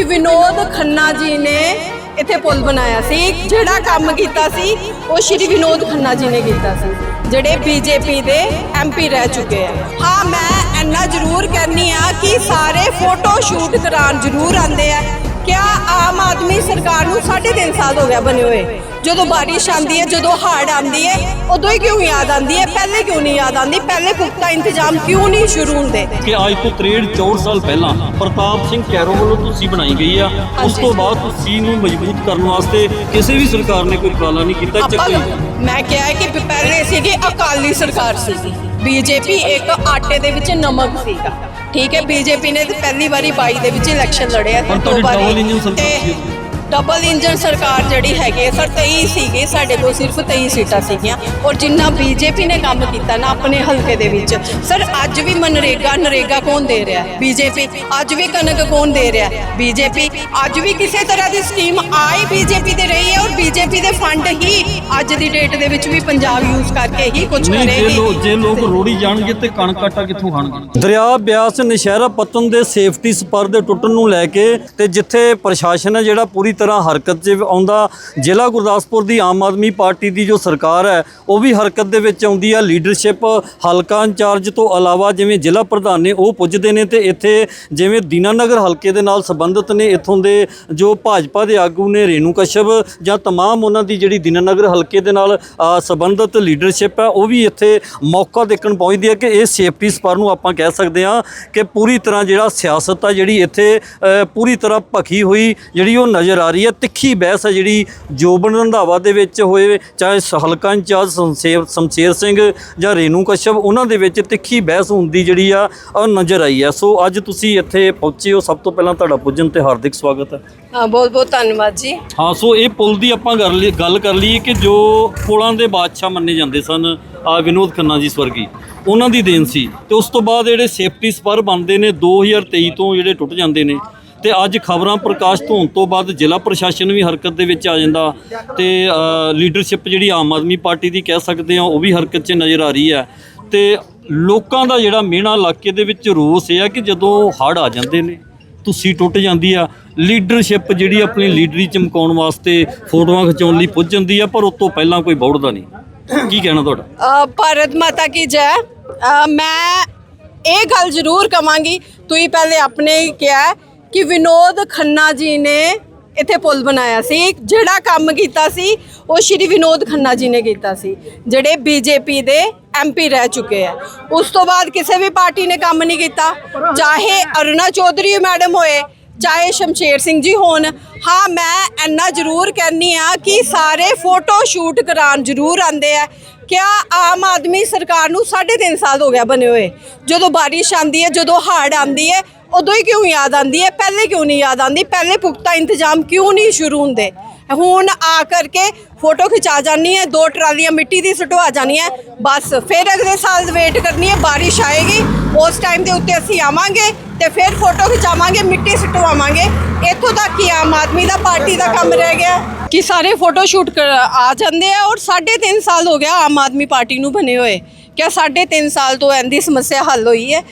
ਕਿ ਵਿਨੋਦ ਖੰਨਾ ਜੀ ਨੇ ਇੱਥੇ ਪੁਲ ਬਣਾਇਆ ਸੀ। ਜਿਹੜਾ ਕੰਮ ਕੀਤਾ ਸੀ, ਉਹ ਸ਼੍ਰੀ ਵਿਨੋਦ ਖੰਨਾ ਜੀ ਨੇ ਕੀਤਾ ਸੀ। ਜਿਹੜੇ ਬੀਜੇਪੀ ਦੇ ਐਮਪੀ ਰਹਿ ਚੁੱਕੇ ਆ। ਹਾਂ, ਮੈਂ ਇੰਨਾ ਜ਼ਰੂਰ ਕਹਿੰਨੀ ਆ ਕਿ ਸਾਰੇ ਫੋਟੋ ਸ਼ੂਟ ਦੌਰਾਨ ਜ਼ਰੂਰ ਆਉਂਦੇ ਆ। ਕਿਆ ਆਮ ਆਦਮੀ ਸਰਕਾਰ ਨੂੰ 3.5 ਸਾਲ ਹੋ ਗਿਆ ਬਣੇ ਹੋਏ? ਜਦੋਂ ਬਾਰਿਸ਼ ਆਂਦੀ ਹੈ ਜਦੋਂ ਹੜ੍ਹ ਆਂਦੀ ਹੈ ਉਦੋਂ ਹੀ ਕਿਉਂ ਯਾਦ ਆਂਦੀ ਹੈ? ਪਹਿਲੇ ਕਿਉਂ ਨਹੀਂ ਯਾਦ ਆਂਦੀ ਪਹਿਲੇ ਪੁਖਤਾ ਇੰਤਜ਼ਾਮ ਕਿਉਂ ਨਹੀਂ ਸ਼ੁਰੂ ਹੁੰਦੇ? ਕਿ ਅੱਜ ਤੋਂ 63 64 ਸਾਲ ਪਹਿਲਾਂ ਪ੍ਰਤਾਪ ਸਿੰਘ ਕੈਰੋ ਵੱਲੋਂ ਤੁਸੀਂ ਬਣਾਈ ਗਈ ਆ। ਉਸ। ਤੋਂ ਬਾਅਦ ਤੁਸੀਂ ਨੂੰ ਮਜ਼ਬੂਤ ਕਰਨ ਵਾਸਤੇ ਕਿਸੇ ਵੀ ਸਰਕਾਰ ਨੇ ਕੋਈ ਉਪਰਾਲਾ ਨਹੀਂ ਕੀਤਾ ਚੱਕੀ ਮੈਂ ਕਿਹਾ ਹੈ ਕਿ ਪਹਿਲੇ ਸੀਗੀ ਅਕਾਲੀ ਸਰਕਾਰ ਸੀਗੀ। ਬੀਜੇਪੀ ਇੱਕ ਆਟੇ ਦੇ ਵਿੱਚ ਨਮਕ ਸੀਗਾ। ਠੀਕ ਹੈ ਬੀਜੇਪੀ ਨੇ ਤੇ ਪਹਿਲੀ ਵਾਰੀ 22 ਦੇ ਵਿੱਚ ਇਲੈਕਸ਼ਨ ਲੜਿਆ ਪਰ ਤੁਹਾਡੀ double engine ਸਰਕਾਰ ਸੀ। ਡਬਲ ਇੰਜਨ ਸਰਕਾਰ ਜਿਹੜੀ ਹੈਗੀ ਹੈ, ਸਰ 23 ਸੀਗੇ ਸਾਡੇ ਕੋਲ ਸਿਰਫ 23 ਸੀਟਾਂ ਸੀਗੀਆਂ। ਔਰ ਜਿੰਨਾ ਬੀਜੇਪੀ ਨੇ ਕੰਮ ਕੀਤਾ ਨਾ ਆਪਣੇ ਹਲਕੇ ਦੇ ਵਿੱਚ ਸਰ ਅੱਜ ਵੀ ਮਨਰੇਗਾ ਨਰੇਗਾ ਕੌਣ ਦੇ ਰਿਹਾ ਬੀਜੇਪੀ ਅੱਜ ਵੀ ਕਣਕ ਕੌਣ ਦੇ ਰਿਹਾ ਬੀਜੇਪੀ ਅੱਜ ਵੀ ਕਿਸੇ ਤਰ੍ਹਾਂ ਦੀ ਸਕੀਮ ਆਈ ਬੀਜੇਪੀ ਦੇ ਰਹੀ ਹੈ ਔਰ ਬੀਜੇਪੀ ਦੇ ਫੰਡ ਹੀ ਅੱਜ ਦੀ ਡੇਟ ਦੇ ਵਿੱਚ ਵੀ ਪੰਜਾਬ ਯੂਜ਼ ਕਰਕੇ ਹੀ ਕੁਝ ਕਰੇਗੀ। ਲੋਕ ਜੇ ਲੋਕ ਰੋੜੀ ਜਾਣਗੇ ਤੇ ਕਣਕ ਆਟਾ ਕਿੱਥੋਂ ਖਾਣਗੇ? ਦਰਿਆ ਬਿਆਸ ਨਸ਼ਹਿਰਾ ਪਤਨ ਦੇ ਸੇਫਟੀ ਸਪਰ ਦੇ ਟੁੱਟਣ ਨੂੰ ਲੈ ਕੇ ਤੇ ਜਿੱਥੇ ਪ੍ਰਸ਼ਾਸਨ ਹੈ ਜਿਹੜਾ ਪੂਰੀ ਤਰ੍ਹਾਂ ਹਰਕਤ 'ਚ ਆਉਂਦਾ, ਜ਼ਿਲ੍ਹਾ ਗੁਰਦਾਸਪੁਰ ਦੀ ਆਮ ਆਦਮੀ ਪਾਰਟੀ ਦੀ ਜੋ ਸਰਕਾਰ ਹੈ, ਉਹ ਵੀ ਹਰਕਤ ਦੇ ਵਿੱਚ ਆਉਂਦੀ ਆ। ਲੀਡਰਸ਼ਿਪ ਹਲਕਾ ਇੰਚਾਰਜ ਤੋਂ ਇਲਾਵਾ ਜਿਵੇਂ ਜ਼ਿਲ੍ਹਾ ਪ੍ਰਧਾਨ ਨੇ ਉਹ ਪੁੱਜਦੇ ਨੇ ਤੇ ਇੱਥੇ ਜਿਵੇਂ ਦੀਨਾਨਗਰ ਹਲਕੇ ਦੇ ਨਾਲ ਸੰਬੰਧਿਤ ਨੇ, ਇੱਥੋਂ ਦੇ ਜੋ ਭਾਜਪਾ ਦੇ ਆਗੂ ਨੇ ਰੇਨੂ ਕਸ਼ਪ ਜਾਂ ਤਮਾਮ ਉਹਨਾਂ ਦੀ ਜਿਹੜੀ ਦੀਨਾਨਗਰ ਹਲਕੇ ਦੇ ਨਾਲ ਸੰਬੰਧਿਤ ਲੀਡਰਸ਼ਿਪ ਹੈ, ਉਹ ਵੀ ਇੱਥੇ ਮੌਕਾ ਦੇਖਣ ਪਹੁੰਚਦੀ ਹੈ ਕਿ ਇਹ ਸੇਫਟੀ ਸਪਰ ਨੂੰ ਆਪਾਂ ਕਹਿ ਸਕਦੇ ਹਾਂ ਕਿ ਪੂਰੀ ਤਰ੍ਹਾਂ ਜਿਹੜਾ ਸਿਆਸਤ ਆ ਜਿਹੜੀ ਇੱਥੇ ਪੂਰੀ ਤਰ੍ਹਾਂ ਭਖੀ ਹੋਈ ਜਿਹੜੀ ਉਹ ਨਜ਼ਰ ਆ ਰਹੀ ਹੈ ਤਿੱਖੀ ਬਹਿਸ ਹੈ ਜਿਹੜੀ ਜੋਬਨ ਰੰਧਾਵਾ ਦੇ ਵਿੱਚ ਹੋਏ ਚਾਹੇ ਹਲਕਾ ਇੰਚਾਰਜ ਸ਼ਮਸ਼ੇਰ ਸ਼ਮਸ਼ੇਰ ਸਿੰਘ ਜਾਂ ਰੇਨੂ ਕਸ਼ਪ ਉਹਨਾਂ ਦੇ ਵਿੱਚ ਤਿੱਖੀ ਬਹਿਸ ਹੁੰਦੀ ਜਿਹੜੀ ਆ ਉਹ ਨਜ਼ਰ ਆਈ ਹੈ ਸੋ ਅੱਜ ਤੁਸੀਂ ਇੱਥੇ ਪਹੁੰਚੇ ਹੋ। ਸਭ ਤੋਂ ਪਹਿਲਾਂ ਤੁਹਾਡਾ ਪੁੱਜਣ ਤੇ ਹਾਰਦਿਕ ਸਵਾਗਤ ਹੈ ਹਾਂ ਬਹੁਤ ਬਹੁਤ ਧੰਨਵਾਦ ਜੀ। ਹਾਂ ਸੋ ਇਹ ਪੁਲ ਦੀ ਆਪਾਂ ਗੱਲ ਕਰ ਲਈਏ ਕਿ ਜੋ ਪੁਲਾਂ ਦੇ ਬਾਦਸ਼ਾਹ ਮੰਨੇ ਜਾਂਦੇ ਸਨ ਆ ਵਿਨੋਦ ਖੰਨਾ ਜੀ ਸਵਰਗੀ ਉਹਨਾਂ ਦੀ ਦੇਣ ਸੀ। ਤੇ ਉਸ ਤੋਂ ਬਾਅਦ ਜਿਹੜੇ ਸੇਫਟੀ ਸਪਰ ਬਣਦੇ ਨੇ 2023 ਤੋਂ ਜਿਹੜੇ ਟੁੱਟ ਜਾਂਦੇ ਨੇ ਤੇ ਅੱਜ ਖਬਰਾਂ ਪ੍ਰਕਾਸ਼ਿਤ ਹੋਣ ਤੋਂ ਬਾਅਦ ਜ਼ਿਲ੍ਹਾ ਪ੍ਰਸ਼ਾਸਨ ਵੀ ਹਰਕਤ ਦੇ ਵਿੱਚ ਆ ਜਾਂਦਾ ਤੇ ਲੀਡਰਸ਼ਿਪ ਜਿਹੜੀ ਆਮ ਆਦਮੀ ਪਾਰਟੀ ਦੀ ਕਹਿ ਸਕਦੇ ਆ ਉਹ ਵੀ ਹਰਕਤ 'ਚ ਨਜ਼ਰ ਆ ਰਹੀ ਹੈ। ਤੇ ਲੋਕਾਂ ਦਾ ਜਿਹੜਾ ਮੇਣਾ ਇਲਾਕੇ ਦੇ ਵਿੱਚ ਰੋਸ ਇਹ ਆ ਕਿ ਜਦੋਂ ਹੜ੍ਹ ਆ ਜਾਂਦੇ ਨੇ, ਤੁਸੀਂ ਟੁੱਟ ਜਾਂਦੀ ਆ ਲੀਡਰਸ਼ਿਪ ਜਿਹੜੀ ਆਪਣੀ ਲੀਡਰੀ ਚਮਕਾਉਣ ਵਾਸਤੇ ਫੋਟੋਆਂ ਖਿਚਾਉਣ ਲਈ ਪੁੱਜ ਜਾਂਦੀ ਆ, ਪਰ ਉਸ ਤੋਂ ਪਹਿਲਾਂ ਕੋਈ ਬੌੜਦਾ ਨਹੀਂ। ਕੀ ਕਹਿਣਾ ਤੁਹਾਡਾ? ਭਾਰਤ ਮਾਤਾ ਕੀ ਜੈ। ਮੈਂ ਇਹ ਗੱਲ ਜ਼ਰੂਰ ਕਵਾਂਗੀ, ਤੁਸੀਂ ਪਹਿਲੇ ਆਪਣੇ ਹੀ ਕਿਹਾ ਕਿ ਵਿਨੋਦ ਖੰਨਾ ਜੀ ਨੇ ਇੱਥੇ ਪੁਲ ਬਣਾਇਆ ਸੀ। ਜਿਹੜਾ ਕੰਮ ਕੀਤਾ ਸੀ, ਉਹ ਸ਼੍ਰੀ ਵਿਨੋਦ ਖੰਨਾ ਜੀ ਨੇ ਕੀਤਾ ਸੀ। ਜਿਹੜੇ ਬੀਜੇਪੀ ਦੇ ਐਮਪੀ ਰਹਿ ਚੁੱਕੇ ਆ। ਉਸ ਤੋਂ ਬਾਅਦ ਕਿਸੇ ਵੀ ਪਾਰਟੀ ਨੇ ਕੰਮ ਨਹੀਂ ਕੀਤਾ। ਚਾਹੇ ਅਰੁਣਾ ਚੌਧਰੀ ਮੈਡਮ ਹੋਏ, ਚਾਹੇ ਸ਼ਮਸ਼ੇਰ ਸਿੰਘ ਜੀ ਹੋਣ। ਹਾਂ, ਮੈਂ ਇੰਨਾ ਜ਼ਰੂਰ ਕਹਿੰਨੀ ਆ ਕਿ ਸਾਰੇ ਫੋਟੋ ਸ਼ੂਟ ਕਰਾਉਣ ਜ਼ਰੂਰ ਆਉਂਦੇ ਆ। ਕਿਆ ਆਮ ਆਦਮੀ ਸਰਕਾਰ ਨੂੰ 3.5 ਸਾਲ ਹੋ ਗਿਆ ਬਣੇ ਹੋਏ। ਜਦੋਂ ਬਾਰਿਸ਼ ਆਂਦੀ ਹੈ, ਜਦੋਂ ਹੜ੍ਹ ਆਂਦੀ ਹੈ ਉਦੋਂ ਹੀ ਕਿਉਂ ਯਾਦ ਆਂਦੀ ਹੈ? ਪਹਿਲੇ ਕਿਉਂ ਨਹੀਂ ਯਾਦ ਆਂਦੀ ਪਹਿਲੇ ਪੁਖਤਾ ਇੰਤਜ਼ਾਮ ਕਿਉਂ ਨਹੀਂ ਸ਼ੁਰੂ ਹੁੰਦੇ? ਹੁਣ ਆ ਕਰਕੇ ਫੋਟੋ ਖਿਚਾ ਜਾਨੀ ਹੈ, ਦੋ ਟਰਾਲੀਆਂ ਮਿੱਟੀ ਦੀ ਸੁਟਵਾ ਜਾਨੀ ਹੈ, ਬਸ ਫਿਰ ਅਗਲੇ ਸਾਲ ਵੇਟ ਕਰਨੀ ਹੈ, ਬਾਰਿਸ਼ ਆਏਗੀ, ਉਸ ਟਾਈਮ ਦੇ ਉੱਤੇ ਅਸੀਂ ਆਵਾਂਗੇ ਤੇ ਫਿਰ ਫੋਟੋ ਖਿਚਾਵਾਂਗੇ, ਮਿੱਟੀ ਸਟਵਾਵਾਂਗੇ। ਇੱਥੋਂ ਤੱਕ ਕਿ ਆਮ ਆਦਮੀ ਦਾ ਪਾਰਟੀ ਦਾ ਕੰਮ ਰਹਿ ਗਿਆ। ਕਿ ਸਾਰੇ ਫੋਟੋ ਸ਼ੂਟ ਆ ਜਾਂਦੇ ਆ ਔਰ 3.5 ਸਾਲ ਹੋ ਗਿਆ ਆਮ ਆਦਮੀ ਪਾਰਟੀ ਨੂੰ ਬਣੇ ਹੋਏ। ਕਿਆ 3.5 ਸਾਲ ਤੋਂ ਇਹਦੀ ਸਮੱਸਿਆ ਹੱਲ ਹੋਈ ਹੈ।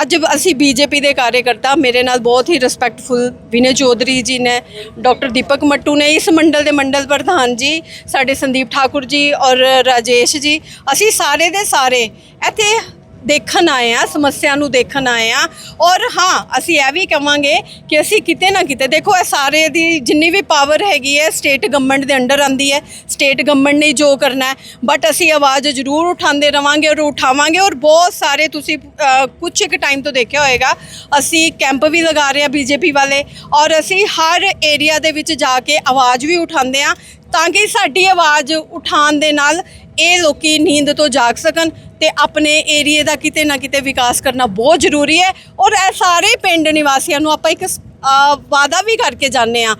ਅੱਜ ਅਸੀਂ ਬੀਜੇਪੀ ਦੇ ਕਾਰਜਕਰਤਾ, ਮੇਰੇ ਨਾਲ ਬਹੁਤ ਹੀ ਰਿਸਪੈਕਟਫੁਲ ਵਿਨੇ ਚੌਧਰੀ ਜੀ ਨੇ, ਡਾਕਟਰ ਦੀਪਕ ਮੱਟੂ ਨੇ, ਇਸ ਮੰਡਲ ਦੇ ਮੰਡਲ ਪ੍ਰਧਾਨ ਜੀ, ਸਾਡੇ ਸੰਦੀਪ ਠਾਕੁਰ ਜੀ ਔਰ ਰਾਜੇਸ਼ ਜੀ, ਅਸੀਂ ਸਾਰੇ ਦੇ ਸਾਰੇ ਇੱਥੇ ਦੇਖਣ ਆਏ ਆ ਸਮੱਸਿਆ ਨੂੰ ਦੇਖਣ ਆਏ ਆ। ਔਰ ਹਾਂ ਅਸੀਂ ਇਹ ਵੀ ਕਵਾਂਗੇ ਕਿ ਅਸੀਂ ਕਿਤੇ ਨਾ ਕਿਤੇ ਦੇਖੋ ਇਹ ਸਾਰੇ ਦੀ ਜਿੰਨੀ ਵੀ ਪਾਵਰ ਹੈਗੀ ਹੈ ਸਟੇਟ ਗਵਰਨਮੈਂਟ ਦੇ ਅੰਡਰ ਆਂਦੀ ਹੈ। ਸਟੇਟ ਗਵਰਨਮੈਂਟ ਨੇ ਜੋ ਕਰਨਾ ਹੈ। ਬਟ ਅਸੀਂ ਆਵਾਜ਼ ਜ਼ਰੂਰ ਉਠਾਉਂਦੇ ਰਵਾਂਗੇ ਔਰ ਉਠਾਵਾਂਗੇ। ਔਰ ਬਹੁਤ ਸਾਰੇ ਤੁਸੀਂ ਅ, ਕੁਛ ਇੱਕ ਟਾਈਮ ਤੋਂ ਦੇਖਿਆ ਹੋਏਗਾ ਅਸੀਂ ਕੈਂਪ ਵੀ ਲਗਾ ਰਹੇ ਆ ਬੀਜੇਪੀ ਵਾਲੇ। ਔਰ ਅਸੀਂ ਹਰ ਏਰੀਆ ਦੇ ਵਿੱਚ ਜਾ ਕੇ ਆਵਾਜ਼ ਵੀ ਉਠਾਉਂਦੇ ਆ ਤਾਂ ਕਿ ਸਾਡੀ ਆਵਾਜ਼ ਉਠਾਉਣ ਦੇ ਨਾਲ ਇਹ ਲੋਕੀ ਨੀਂਦ ਤੋਂ ਜਾਗ ਸਕਣ। ਤੇ ਆਪਣੇ ਏਰੀਏ ਦਾ ਕਿਤੇ ਨਾ ਕਿਤੇ ਵਿਕਾਸ ਕਰਨਾ ਬਹੁਤ ਜ਼ਰੂਰੀ ਹੈ ਔਰ ਇਹ ਸਾਰੇ ਪਿੰਡ ਨਿਵਾਸੀਆਂ ਨੂੰ ਆਪਾਂ ਇੱਕ ਸ- ਵਾਅਦਾ ਵੀ ਕਰਕੇ ਜਾਂਦੇ ਆ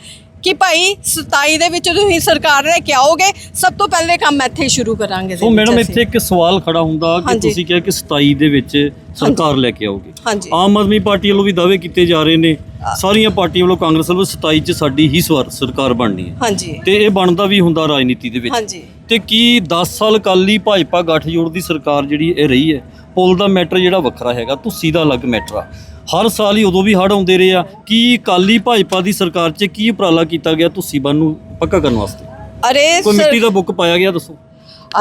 ਕਿ ਭਾਈ 27 ਦੇ ਵਿੱਚ ਤੁਸੀਂ ਸਰਕਾਰ ਲੈ ਕੇ ਆਓਗੇ ਸਭ ਤੋਂ ਪਹਿਲੇ ਕੰਮ ਇੱਥੇ ਸ਼ੁਰੂ ਕਰਾਂਗੇ ਸੋ ਮੈਡਮ। ਇੱਥੇ ਇੱਕ ਸਵਾਲ ਖੜਾ ਹੁੰਦਾ ਕਿ ਹਾਂਜੀ। ਤੁਸੀਂ ਕਿਹਾ ਕਿ 27 ਦੇ ਵਿੱਚ ਸਰਕਾਰ ਲੈ ਕੇ ਆਓਗੇ। ਹਾਂਜੀ। ਆਮ ਆਦਮੀ ਪਾਰਟੀ ਵੱਲੋਂ ਵੀ ਦਾਅਵੇ ਕੀਤੇ ਜਾ ਰਹੇ ਨੇ। ਸਾਰੀਆਂ ਪਾਰਟੀਆਂ ਵੱਲੋਂ ਕਾਂਗਰਸ ਵੱਲੋਂ 27 ਚ ਸਾਡੀ ਹੀ ਸਵਾਰ ਸਰਕਾਰ ਬਣਨੀ ਹੈ। ਹਾਂਜੀ। ਤੇ ਇਹ ਬਣਦਾ ਵੀ ਹੁੰਦਾ ਰਾਜਨੀਤੀ ਦੇ ਵਿੱਚ। ਹਾਂਜੀ। ਤੇ ਕੀ 10 ਸਾਲ ਕਾਲੀ ਭਾਜਪਾ ਗੱਠਜੋੜ ਦੀ ਸਰਕਾਰ ਜਿਹੜੀ ਇਹ ਰਹੀ ਹੈ ਪੁਲ ਦਾ ਮੈਟਰ ਜਿਹੜਾ ਵੱਖਰਾ ਹੈਗਾ ਤੁਸੀਂ ਦਾ ਅਲੱਗ ਮੈਟਰ ਆ। ਹਰ ਸਾਲ ਹੀ ਉਦੋਂ ਵੀ ਹੜ੍ਹ ਆਉਂਦੇ ਰਹੇ ਆ। ਕੀ ਕਾਲੀ ਭਾਜਪਾ ਦੀ ਸਰਕਾਰ 'ਚ ਕੀ ਉਪਰਾਲਾ ਕੀਤਾ ਗਿਆ ਤੁਸੀਂ ਬੰਨ ਨੂੰ ਪੱਕਾ ਕਰਨ ਵਾਸਤੇ? ਅਰੇ ਕੋਈ ਮਿੱਟੀ ਦਾ ਬੁੱਕ ਪਾਇਆ ਗਿਆ ਦੱਸੋ।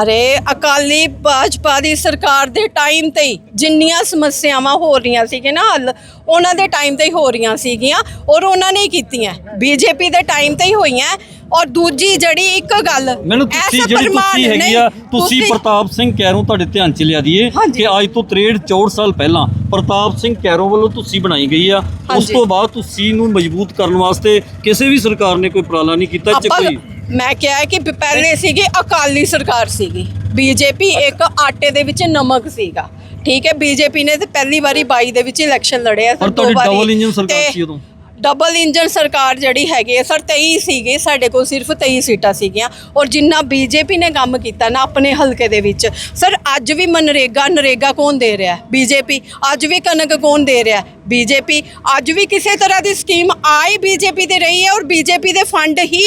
ਅਰੇ ਅਕਾਲੀ ਭਾਜਪਾ ਦੀ ਸਰਕਾਰ ਦੇ ਟਾਈਮ ਤੇ ਹੀ ਜਿੰਨੀਆਂ ਸਮੱਸਿਆਵਾਂ ਹੋ ਰਹੀਆਂ ਸੀਗੀਆਂ ਨਾ ਹੱਲ ਉਹਨਾਂ ਦੇ ਟਾਈਮ ਤੇ ਹੀ ਹੋ ਰਹੀਆਂ ਸੀਗੀਆਂ ਔਰ ਉਹਨਾਂ ਨੇ ਕੀਤੀਆਂ। ਬੀਜੇਪੀ ਦੇ ਟਾਈਮ ਤੇ ਹੀ ਹੋਈਆਂ। ਔਰ ਦੂਜੀ ਜਿਹੜੀ ਇੱਕ ਗੱਲ ਮੈਨੂੰ ਤੁਸੀਂ ਐਸਾ ਜਿਹੜੀ ਪ੍ਰਮਾਣ ਤੁਸੀਂ ਹੈਗੀ ਨਹੀਂ, ਆ ਤੁਸੀਂ ਪ੍ਰਤਾਪ ਸਿੰਘ ਕੈਰੋਂ ਤੁਹਾਡੇ ਧਿਆਨ ਚ ਲਿਆ ਦੀਏ ਹਾਂਜੀ। ਕਿ ਅੱਜ ਤੋਂ 63 64 ਸਾਲ ਪਹਿਲਾਂ ਪ੍ਰਤਾਪ ਸਿੰਘ ਕੈਰੋਂ ਵੱਲੋਂ ਤੁਸੀਂ ਬਣਾਈ ਗਈ ਆ ਉਸ ਹਾਂਜੀ। ਤੋਂ ਬਾਅਦ ਤੁਸੀਂ ਨੂੰ ਮਜ਼ਬੂਤ ਕਰਨ ਵਾਸਤੇ ਕਿਸੇ ਵੀ ਸਰਕਾਰ ਨੇ ਕੋਈ ਉਪਰਾਲਾ ਨਹੀਂ ਕੀਤਾ ਚ ਆਪਾਂ ਕੋਈ ਮੈਂ ਕਿਹਾ ਹੈ ਕਿ ਪ- ਪਹਿਲੇ ਸੀਗੀ ਅਕਾਲੀ ਸਰਕਾਰ ਸੀਗੀ ਬੀਜੇਪੀ ਇੱਕ ਆਟੇ ਦੇ ਵਿੱਚ ਨਮਕ ਸੀਗਾ ਠੀਕ ਹੈ ਬੀਜੇਪੀ ਨੇ ਤੇ ਪਹਿਲੀ ਵਾਰੀ 22 ਦੇ ਵਿੱਚ ਇਲੈਕਸ਼ਨ ਲੜਿਆ ਪਰ ਤੁਹਾਡੀ double engine ਸਰਕਾਰ ਸੀ ਉਦੋਂ। ਡਬਲ ਇੰਜਨ ਸਰਕਾਰ ਜਿਹੜੀ ਹੈਗੀ ਹੈ ਸਰ 23 ਸੀਗੇ ਸਾਡੇ ਕੋਲ ਸਿਰਫ 23 ਸੀਟਾਂ ਸੀਗੀਆਂ ਔਰ ਜਿੰਨਾ ਬੀਜੇਪੀ ਨੇ ਕੰਮ ਕੀਤਾ ਨਾ ਆਪਣੇ ਹਲਕੇ ਦੇ ਵਿੱਚ। ਸਰ ਅੱਜ ਵੀ ਮਨਰੇਗਾ ਨਰੇਗਾ ਕੌਣ ਦੇ ਰਿਹਾ ਬੀਜੇਪੀ ਅੱਜ ਵੀ ਕਣਕ ਕੌਣ ਦੇ ਰਿਹਾ ਬੀਜੇਪੀ ਅੱਜ ਵੀ ਕਿਸੇ ਤਰ੍ਹਾਂ ਦੀ ਸਕੀਮ ਆਈ ਬੀਜੇਪੀ ਤੇ ਰਹੀ ਹੈ ਔਰ ਬੀਜੇਪੀ ਦੇ ਫੰਡ ਹੀ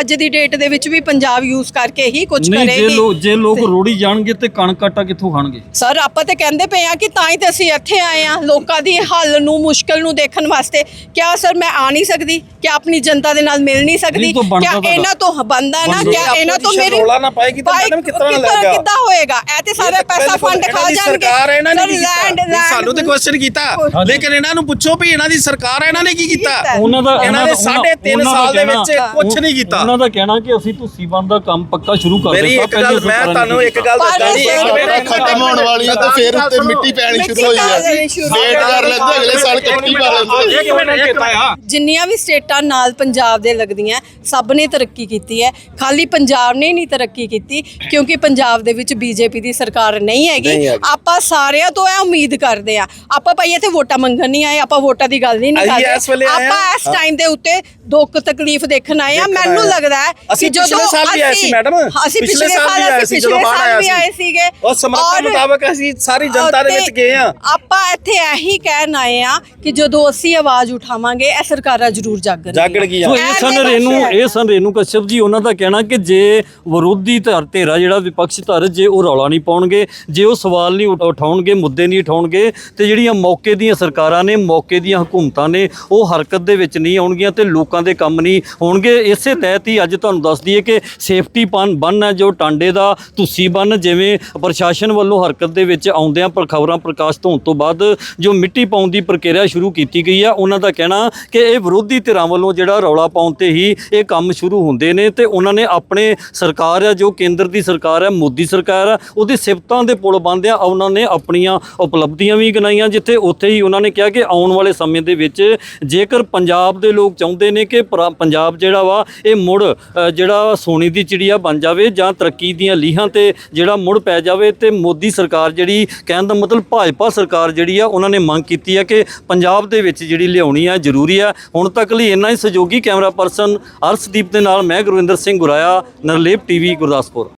ਅੱਜ ਦੀ ਡੇਟ ਦੇ ਵਿੱਚ ਵੀ ਪੰਜਾਬ ਯੂਜ਼ ਕਰਕੇ ਹੀ ਕੁਝ ਨਹੀਂ ਜੇ ਕਰੇਗੀ। ਲੋਕ ਜੇ ਲੋਕ ਰੋੜੀ ਜਾਣਗੇ ਤੇ ਕਣਕ ਆਟਾ ਕਿੱਥੋਂ ਖਾਣਗੇ? ਸਰ ਆਪਾਂ ਤੇ ਕਹਿੰਦੇ ਪਏ ਆ ਕਿ ਤਾਂ ਹੀ ਤੇ ਅਸੀਂ ਇੱਥੇ ਆਏ ਆ ਲੋਕਾਂ ਦੀ ਹੱਲ ਨੂੰ ਮੁਸ਼ਕਲ ਨੂੰ ਦੇਖਣ ਵਾਸਤੇ। ਕਿਆ ਸਰ ਮੈਂ ਆ ਨਹੀਂ ਸਕਦੀ ਕਿ ਆਪਣੀ ਜਨਤਾ ਦੇ ਨਾਲ ਮਿਲ ਨਹੀਂ ਸਕਦੀ ਨਹੀਂ ਤਾਂ ਬਣਦਾ ਕਿਆ ਤੁਹਾਡਾ। ਇਹਨਾਂ ਤੋਂ ਬੰਦਾ ਨਾ ਬਣਦਾ। ਕਿਆ ਇਹਨਾਂ ਤੋਂ Opposition ਮੇਰੀ ਰੌਲਾ ਨਾ ਪਾਏਗੀ ਤਾਂ ਭਾਈ, ਮੈਡਮ ਕਿਸ ਤਰ੍ਹਾਂ ਕਿੱਦਾਂ- ਹੋਏਗਾ? ਇਹ ਤੇ ਸਾਰਾ ਪੈਸਾ ਫੰਡ ਖਾ ਜਾਣਗੇ। ਸਰਕਾਰ ਹੈ, ਇਹਨਾਂ ਨੇ ਸਾਨੂੰ ਤੇ ਕੁਐਸਚਨ ਕੀਤਾ। ਲੇਕਿਨ ਇਹਨਾਂ ਨੂੰ ਪੁੱਛੋ ਵੀ ਇਹਨਾਂ ਦੀ ਸਰਕਾਰ ਹੈ ਇਹਨਾਂ ਨੇ ਕੀ ਕੀਤਾ। ਉਹਨਾਂ ਦਾ ਇਹਨਾਂ ਨੇ ਸਾਢੇ ਤਿੰਨ ਉਹਨਾਂ ਦਾ ਸਾਲ ਦੇ ਵਿੱਚ ਕੁਛ ਨਹੀਂ ਕੀਤਾ। ਉਹਨਾਂ ਦਾ ਕਹਿਣਾ ਕਿ ਅਸੀਂ ਤੁਸੀਂ ਬੰਦ ਦਾ ਕੰਮ ਪੱਕਾ ਸ਼ੁਰੂ ਕਰ ਦਿੱਤਾ ਮੇਰੀ ਇੱਕ ਗੱਲ ਮੈਂ ਤੁਹਾਨੂੰ ਇੱਕ ਗੱਲ ਪਰ ਦੱਸਾਂ ਜੀ ਇੱਕ ਮਿੰਟ ਖਤਮ ਹੋਣ ਵਾਲੀ ਹੈ ਤੇ ਫਿਰ ਉੱਤੇ ਮਿੱਟੀ ਪੈਣੀ ਸ਼ੁਰੂ ਹੋਈ ਹੈ ਵੇਟ ਕਰ ਲੈਂਦੇ ਅਗਲੇ ਸਾਲ ਕੱਟੀ ਪਾ ਲੈਂਦੇ। ਇੱਕ ਮਿੰਟ ਕੀਤਾ ਆ ਜਿੰਨੀਆਂ ਵੀ ਸਟੇਟਾਂ ਨਾਲ ਪੰਜਾਬ ਦੇ ਲੱਗਦੀਆਂ ਸਭ ਨੇ ਤਰੱਕੀ ਕੀਤੀ ਹੈ ਖਾਲੀ ਪੰਜਾਬ ਨੇ ਨਹੀਂ ਤਰੱਕੀ ਕੀਤੀ ਕਿਉਂਕਿ ਪੰਜਾਬ ਦੇ ਵਿੱਚ ਬੀਜੇਪੀ ਦੀ ਸਰਕਾਰ ਨਹੀਂ ਹੈਗੀ। ਆਪਾਂ ਸਾਰਿਆਂ ਤੋਂ ਇਹ ਉਮੀਦ ਕਰਦੇ ਆ ਆਪਾਂ ਭਾਈ ਇੱਥੇ ਵੋਟਾਂ ਮੰਗਣ ਨਹੀਂ ਆਏ ਆਪਾਂ ਵੋਟਾਂ ਦੀ ਗੱਲ ਨਹੀਂ ਵੇਲੇ ਆਏ ਆਪਾਂ। ਇਸ ਟਾਈਮ ਦੇ ਉੱਤੇ ਦੁੱਖ ਤਕਲੀਫ ਦੇਖਣ ਆਏ ਆ ਮੈਨੂੰ। ਲੱਗਦਾ ਹੈ ਕਿ ਜਦੋਂ ਪਿਛਲੇ ਸਾਲ ਵੀ ਆਏ ਸੀ, ਅਸੀਂ- ਮੈਡਮ। ਅਸੀਂ ਪਿਛਲੇ ਸਾਲ ਆਏ ਸੀ, ਜਦੋਂ ਬਾਹਰ। ਆਏ ਸੀਗੇ ਉਹ ਸਮਰੱਥਾ ਮੁਤਾਬਕ ਅਸੀਂ ਸਾਰੀ ਜਨਤਾ ਦੇ ਵਿੱਚ ਗਏ ਆ ਆਪਾਂ ਇੱਥੇ ਇਹੀ ਕਹਿਣ ਆਏ ਆ ਕਿ ਜਦੋਂ ਅਸੀਂ ਆਵਾਜ਼ ਉਠਾਵਾਂਗੇ ਇਹ ਸਰਕਾਰਾਂ ਜ਼ਰੂਰ ਜਾਗਣਗੀਆਂ ਜਾਗਣ ਕੀ ਸੋ ਇਹ ਸਨ ਰੇਨੂ ਇਹ ਸਨ ਰੇਨੂ ਕਸ਼ਯਪ ਜੀ ਉਹਨਾਂ ਦਾ ਕਹਿਣਾ ਕਿ ਜੇ ਵਿਰੋਧੀ ਧਿਰ ਧੇਰਾ ਜਿਹੜਾ ਵਿਪਕਸ਼ ਧਿਰ ਜੇ ਉਹ ਰੌਲਾ ਨਹੀਂ ਪਾਉਣਗੇ ਜੇ ਉਹ ਸਵਾਲ ਨਹੀਂ ਉਠ- ਉਠਾਉਣਗੇ ਮੁੱਦੇ ਨਹੀਂ ਉਠਾਉਣਗੇ ਤੇ ਜਿਹੜੀਆਂ ਮੌਕੇ ਦੀਆਂ ਸਰਕਾਰਾਂ ਨੇ ਮੌਕੇ ਦੀਆਂ ਹਕੂਮਤਾਂ ਨੇ ਉਹ ਹਰਕਤ ਦੇ ਵਿੱਚ ਨਹੀਂ ਆਉਣਗੀਆਂ ਤੇ ਲੋਕਾਂ ਦੇ ਕੰਮ ਨਹੀਂ ਹੋਣਗੇ। ਇਸੇ ਤਹਿਤ ਹੀ ਅੱਜ ਤੁਹਾਨੂੰ ਦੱਸ ਦਈਏ ਕਿ ਸੇਫਟੀ ਪਨ ਬੰਨ ਹੈ ਜੋ ਟਾਂਡੇ ਦਾ ਤੁਸੀਂ ਬੰਨ ਜਿਵੇਂ ਪ੍ਰਸ਼ਾਸਨ ਵੱਲੋਂ ਹਰਕਤ ਦੇ ਵਿੱਚ ਆਉਂਦਿਆਂ ਪਰ ਖਬਰਾਂ ਪ੍ਰਕਾਸ਼ ਤੋਂ ਹੋਣ ਤੋਂ ਬਾਅਦ ਜੋ ਮਿੱਟੀ ਪਾਉਣ ਦੀ ਪ੍ਰਕਿਰਿਆ ਸ਼ੁਰੂ ਕੀਤੀ ਗਈ ਆ ਉਹਨਾਂ ਦਾ ਕਹਿਣਾ ਕਿ ਇਹ ਵਿਰੋਧੀ ਧਿਰਾਂ ਵੱਲੋਂ ਜਿਹੜਾ ਰੌਲਾ ਪਾਉਣ ਤੇ ਹੀ ਇਹ ਕੰਮ ਸ਼ੁਰੂ ਹੁੰਦੇ ਨੇ ਤੇ ਉਹਨਾਂ ਨੇ ਆਪਣੇ ਸਰਕਾਰ ਆ, ਜੋ ਕੇਂਦਰ ਦੀ ਸਰਕਾਰ ਹੈ ਮੋਦੀ ਸਰਕਾਰ ਆ, ਉਹਦੀ ਸਿਫਤਾਂ ਦੇ ਪੁਲ ਬੰਦਿਆਂ ਉਹਨਾਂ ਨੇ ਆਪਣੀਆਂ ਉਪਲਬਧੀਆਂ ਵੀ ਗਿਣਾਈਆਂ, ਜਿੱਥੇ ਉੱਥੇ ਹੀ ਉਹਨਾਂ ਨੇ ਕਿਹਾ ਕਿ ਆਉਣ ਵਾਲੇ ਸਮੇਂ ਦੇ ਵਿੱਚ ਜੇਕਰ ਪੰਜਾਬ ਦੇ ਲੋਕ ਚਾਹੁੰਦੇ ਨੇ ਕਿ ਪਰਾ- ਪੰਜਾਬ ਜਿਹੜਾ ਵਾ, ਇਹ ਮੁੜ ਜਿਹੜਾ ਸੋਨੇ ਦੀ ਚਿੜੀਆ ਬਣ ਜਾਵੇ ਜਾਂ ਤਰੱਕੀ ਦੀਆਂ ਲੀਹਾਂ ਤੇ ਜਿਹੜਾ ਮੁੜ ਪੈ ਜਾਵੇ ਤੇ ਮੋਦੀ ਸਰਕਾਰ ਜਿਹੜੀ ਕਹਿਣ ਦਾ ਮਤਲਬ ਭਾਜਪਾ ਸਰਕਾਰ ਜਿਹੜੀ ਆ, ਉਹਨਾਂ ਨੇ ਮੰਗ ਕੀਤੀ ਹੈ ਕਿ ਪੰਜਾਬ ਦੇ ਵਿੱਚ ਜਿਹੜੀ ਲਿਆਉਣੀ ਆ, ਜ਼ਰੂਰੀ ਆ। ਹੁਣ ਤੱਕ ਲਈ ਇੰਨਾ ਹੀ ਸਹਿਯੋਗੀ ਕੈਮਰਾ ਪਰਸਨ ਅਰਸ਼ਦੀਪ ਦੇ ਨਾਲ ਮੈਂ ਗੁਰਵਿੰਦਰ ਸਿੰਘ ਗੁਰਾਇਆ, ਨਰਲੇਪ ਟੀਵੀ, ਗੁਰਦਾਸਪੁਰ।